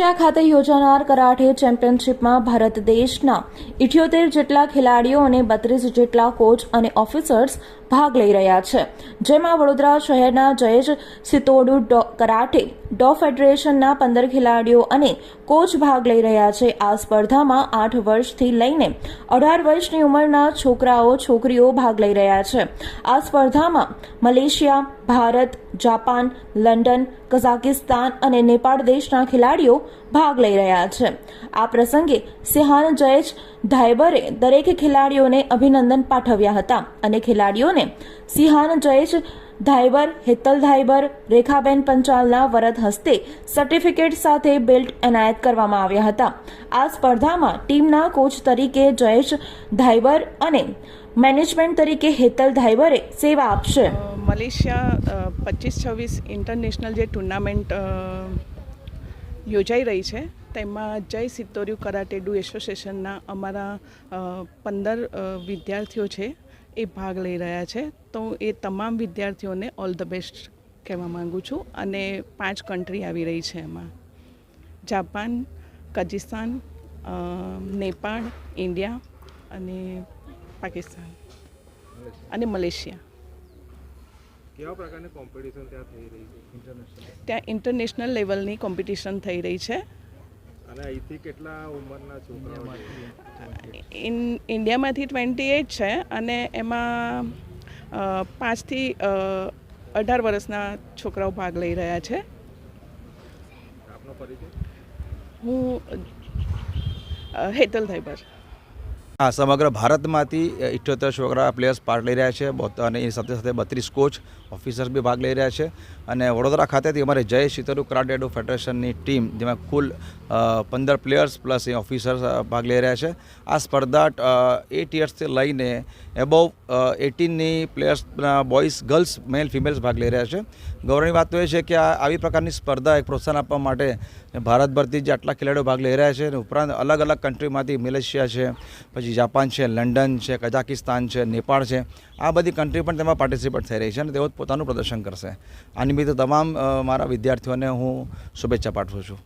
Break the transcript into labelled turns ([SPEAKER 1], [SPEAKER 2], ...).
[SPEAKER 1] Malaysia ખાતે યોજાનાર karate ચેમ્પિયનશિપમાં Bharat દેશના ઇઠ્યોતેર જેટલા ખેલાડીઓ અને બત્રીસ જેટલા કોચ અને ઓફિસર્સ ભાગ લઈ રહ્યા છે. જેમાં વડોદરા શહેરના જયેશ સિતોડુ કરાટે ડો ફેડરેશનના પંદર ખેલાડીઓ અને કોચ ભાગ લઈ રહ્યા છે. આ સ્પર્ધામાં આઠ વર્ષથી લઈને અઢાર વર્ષની ઉંમરના છોકરાઓ, છોકરીઓ ભાગ લઈ રહ્યા છે. આ સ્પર્ધામાં Malaysia, Bharat, Japan, London, Kazakhstan અને નેપાળ દેશના ખેલાડીઓ ભાગ લઈ રહ્યા છે. આ પ્રસંગે સિહાન જયેશ ધાયબરે દરેક ખેલાડીઓને અભિનંદન પાઠવ્યા હતા અને ખેલાડીઓને સિહાન જયેશ ધાયબર, હેતલ ધાયબર, રેખાબેન પંચાલના વરદ હસ્તે સર્ટિફિકેટ સાથે બેલ્ટ એનાયત કરવામાં આવ્યા હતા. આ સ્પર્ધામાં ટીમના કોચ તરીકે જયેશ ધાયબર અને મેનેજમેન્ટ તરીકે હેતલ ધાયબરે સેવા આપશે.
[SPEAKER 2] મલેશિયા પચીસ છવ્વીસ ઇન્ટરનેશનલ જે ટુર્નામેન્ટ યોજાઈ રહી છે, તેમાં જય સિત્તોર્યુ કરાટેડુ એસોસિએશનના અમારા પંદર વિદ્યાર્થીઓ છે. એ ભાગ લઈ રહ્યા છે. તો એ તમામ વિદ્યાર્થીઓને ઓલ ધ બેસ્ટ કહેવા માગું છું અને પાંચ કન્ટ્રી આવી રહી છે એમાં. જાપાન કઝિસ્તાન નેપાળ ઇન્ડિયા અને પાકિસ્તાન અને મલેશિયા.
[SPEAKER 3] કેવા પ્રકારની કોમ્પિટિશન ત્યાં થઈ રહી છે? ઇન્ટરનેશનલ
[SPEAKER 2] ત્યાં ઇન્ટરનેશનલ લેવલની કોમ્પિટિશન થઈ રહી છે.
[SPEAKER 3] અને અહીંથી કેટલા ઉંમરના છોકરાઓ?
[SPEAKER 2] ઇન ઇન્ડિયામાંથી ટ્વેન્ટી એટ છે અને એમાં પાંચથી અઢાર વર્ષના છોકરાઓ ભાગ લઈ રહ્યા છે. હું હેતલ થૈબર
[SPEAKER 4] હા સમગ્ર ભારતમાંથી ઇઠ્યોતેર છોકરા પ્લેયર્સ પાર્ટ લઈ રહ્યા છે. અને એની સાથે સાથે બત્રીસ કોચ ઓફિસર્સ બી ભાગ લઈ રહ્યા છે. અને વડોદરા ખાતેથી અમારે જય શીતરુ કરાટેડો ફેડરેશનની ટીમ જેમાં કુલ પંદર પ્લેયર્સ પ્લસ એ ઓફિસર્સ ભાગ લઈ રહ્યા છે. આ સ્પર્ધા એટ યર્સથી લઈને above એટીનની players boys girls male females ભાગ લઈ રહ્યા છે. ગૌરવની વાત તો એ છે કે આ આવી પ્રકારની સ્પર્ધા એક પ્રોત્સાહન આપવા માટે ભારતભરથી જે આટલા ખેલાડીઓ ભાગ લઈ રહ્યા છે અને ઉપરાંત અલગ અલગ કન્ટ્રીમાંથી મલેશિયા છે, પછી જાપાન છે, લંડન છે, કઝાકિસ્તાન છે, નેપાળ છે. આ બધી કન્ટ્રી પણ તેમાં પાર્ટિસિપેટ થઈ રહી છે અને તેઓ પોતાનું પ્રદર્શન કરશે. આ નિમિત્તે તમામ મારા વિદ્યાર્થીઓને હું શુભેચ્છા પાઠવું છું.